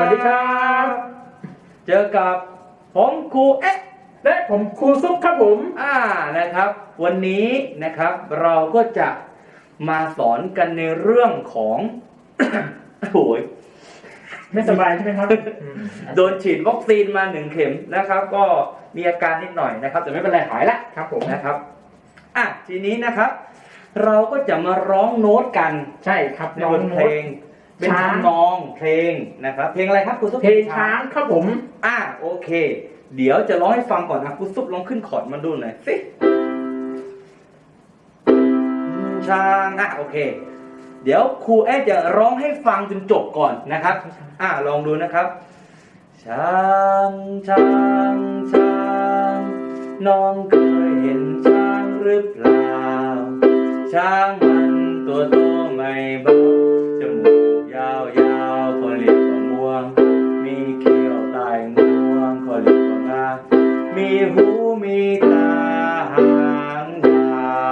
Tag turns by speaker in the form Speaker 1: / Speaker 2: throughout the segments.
Speaker 1: วัสดีครับ
Speaker 2: เจอกับผมครูเอ๊ะ
Speaker 1: และผมครูซุปครับผม
Speaker 2: อ่านะครับ วันนี้นะครับเราก็จะมาสอนกันในเรื่องของ โอ้ย
Speaker 1: ไม่สบายใช่ไหมครับอืม
Speaker 2: โดนฉีดวัคซีนมาหนึ่งเข็มนะครับ ก็มีอาการนิดหน่อยนะครับ แต่ไม่เป็นไรหายละ
Speaker 1: ครับผม
Speaker 2: นะครับอะทีนี้นะครับ เราก็จะมาร้องโน้ตกัน
Speaker 1: ใช่ครับ
Speaker 2: ใน
Speaker 1: น้อง
Speaker 2: บทเพลง เป็น
Speaker 1: ช้าง
Speaker 2: ทำนองเพลงนะครับ เพลงอะไรครับคุณซุป
Speaker 1: เพลงช้างครับผม
Speaker 2: อะโอเค เดี๋ยวจะร้องให้ฟังก่อนนะคุณซุปลองขึ้นคอร์ดมาดูหน่อยสิช้างอะโอเค เดี๋ยวครูแอดจะร้องให้ฟังจนจบก่อนนะครับ อะลองดูนะครับช้างช้างช้างน้องเคยเห็นช้างหรือเปล่า ช้างมันตัวโตไม่เบา มีหูมีตาหางยาว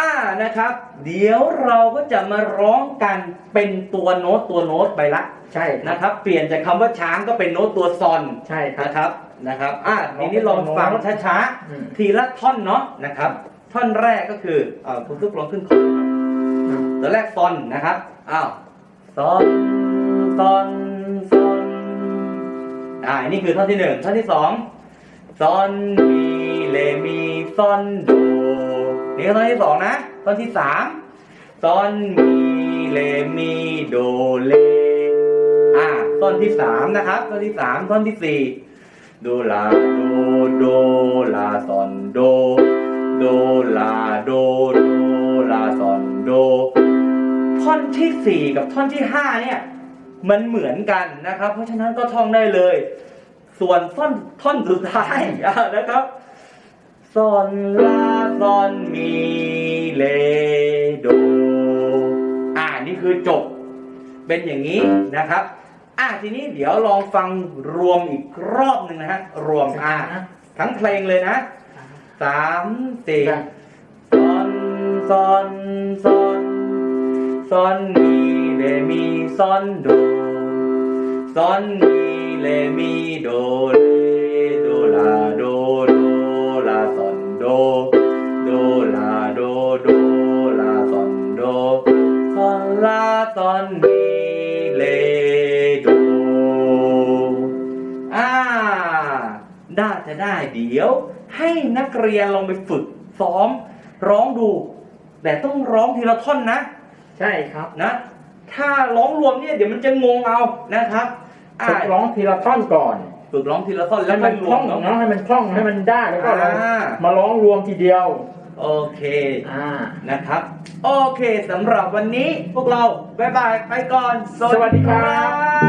Speaker 2: อ่านะครับ เดี๋ยวเราก็จะมาร้องกันเป็นตัวโน้ตตัวโน้ตไปละ
Speaker 1: ใช่นะ
Speaker 2: นะครับ เปลี่ยนจากคำว่าช้างก็เป็นโน้ตตัวซอน
Speaker 1: ใช่ครับ
Speaker 2: นะครับนะครับอ่าทีนี้ลองฟังช้า
Speaker 1: อืม
Speaker 2: ๆทีละท่อนเนาะนะครับ ท่อนแรกก็คืออ่าคุณทุกลองขึ้นคอร์ดครับตัวแรกซอนนะครับ อ้าวซอนซอนซอน อ่านนี่คือท่อนที่หนึ่งท่อนที่สองซอนมีเลมีซอนโดนี่คือท่อนที่สองนะท่อนที่สามซอนมีเลมีโดเลอ่าท่อนที่สามนะครับท่อนที่สามท่อนที่สี่โดลาโดโดลาซอนโดโดลาโดโดลาซอนโดท่อนที่สี่กับท่อนที่ห้าเนี่ย มันเหมือนกันนะครับ เพราะฉะนั้นก็ท่องได้เลย ส่วนท่อนท่อนสุดท้ายอ่านะครับซอนลาซอนมีเลโดอ่านี่คือจบ เป็นอย่างนี้นะครับ อะทีนี้เดี๋ยวลองฟังรวมอีกรอบหนึ่งนะฮะรวมอะทั้งเพลงเลยนะสามสี่ซอนซอนซอนซอนมี เลมีซอนโดซอนมีเลมีโดเลโดลาโดโดลาซอนโดโดลาโดโดลาซอนโดซอนลาซอนมีเลโดอ่าได้จะได้เดี๋ยว ให้นักเรียนลองไปฝึกซ้อมร้องดู แต่ต้องร้องทีละท่อนนะ
Speaker 1: ใช่ครับ
Speaker 2: นะ ถ้าร้องรวมเนี่ยเดี๋ยวมันจะงงเอานะครับอ่า
Speaker 1: ฝึกร้องทีละท่อนก่อน
Speaker 2: ฝึกร้องทีละท่อนแล้
Speaker 1: ให้
Speaker 2: ว
Speaker 1: มั
Speaker 2: ค่อนยร
Speaker 1: ควล่อ
Speaker 2: ม
Speaker 1: ง
Speaker 2: เนาะ
Speaker 1: เนาะให้มันคล่องให้มันได้แล้วก็เรา
Speaker 2: อ่า
Speaker 1: มาร้องรวมทีเดียว
Speaker 2: โอเค
Speaker 1: อ่า
Speaker 2: นะครับ โอเคสำหรับวันนี้พวกเราบายบายไปก่อน
Speaker 1: สวัสดีครับ
Speaker 2: บ